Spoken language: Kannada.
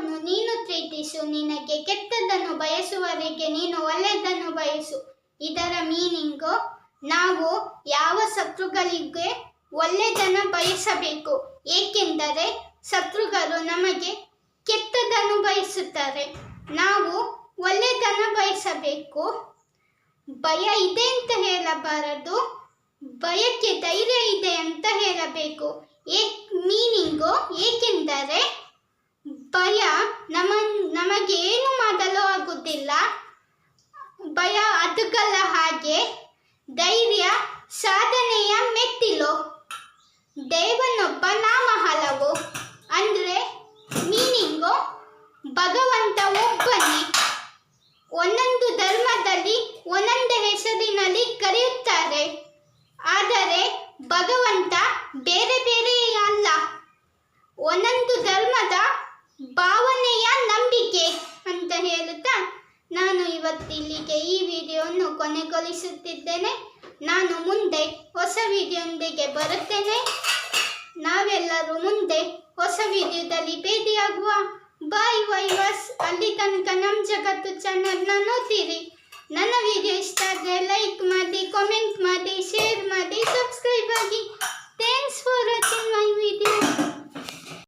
ದೇವರನ್ನು ನೀನು ಪ್ರೀತಿಸು. ನಿನಗೆ ಕೆಟ್ಟದ್ದನ್ನು ಬಯಸುವವರಿಗೆ ನೀನು ಒಳ್ಳೆಯದನ್ನು ಬಯಸು. ಇದರ ಮೀನಿಂಗು ನಾವು ಯಾವ ಶತ್ರುಗಳಿಗೆ ಒಳ್ಳೆಯದನ್ನು ಬಯಸಬೇಕು? ಏಕೆಂದರೆ ಶತ್ರುಗಳು ನಮಗೆ ಕೆಟ್ಟದನ್ನು ಬಯಸುತ್ತಾರೆ. ನಾವು ಒಳ್ಳೆಯದನ್ನು ಬಯಸಬೇಕು. ಭಯ ಇದೆ ಅಂತ ಹೇಳಬಾರದು. ಭಯಕ್ಕೆ ಧೈರ್ಯ ಇದೆ ಅಂತ ಹೇಳಬೇಕು. ಏ ಮೀನಿಂಗು ಏಕೆಂದರೆ ಭಯ ನಮ್ಮ ನಮಗೆ ಏನು ಮಾಡಲು ಆಗುವುದಿಲ್ಲ ಭಯ ಅದಕ್ಕಲ್ಲ ಹಾಗೆ ಧೈರ್ಯ ಸಾಧನೆಯ ಮೆಟ್ಟಿಲು. ದೇವನೊಬ್ಬ ನಾಮ ಹಲವು ಅಂದರೆ ಮೀನಿಂಗು ಭಗವಂತ ಒಬ್ಬನೇ. ಒಂದೊಂದು ಧರ್ಮದಲ್ಲಿ ಒಂದೊಂದು ಹೆಸರಿನಲ್ಲಿ ಕರೆಯುತ್ತಾರೆ. ಆದರೆ ಭಗವಂತ ಬೇರೆ ಬೇರೆ ಅಲ್ಲ ಒಂದೊಂದು ಧರ್ಮದ ಭಾವನೆಯ ನಂಬಿಕೆ ಅಂತ ಹೇಳುತ್ತಾ ನಾನು ಇವತ್ತಿಲ್ಲಿಗೆ ಈ ವಿಡಿಯೋವನ್ನು ಕೊನೆಗೊಳಿಸುತ್ತಿದ್ದೇನೆ. ನಾನು ಮುಂದೆ ಹೊಸ ವಿಡಿಯೋದೊಂದಿಗೆ ಬರುತ್ತೇನೆ. ನಾವೆಲ್ಲರೂ ಮುಂದೆ ಹೊಸ ವಿಡಿಯೋದಲ್ಲಿ ಭೇಟಿಯಾಗುವ ಬಾಯ್ ವೈವಸ್ ಅಲ್ಲಿ ತನಕ ನಮ್ಮ ಜಗತ್ತು ಚಾನಲ್ನ ನೋಡ್ತೀರಿ. ನನ್ನ ವಿಡಿಯೋ ಇಷ್ಟ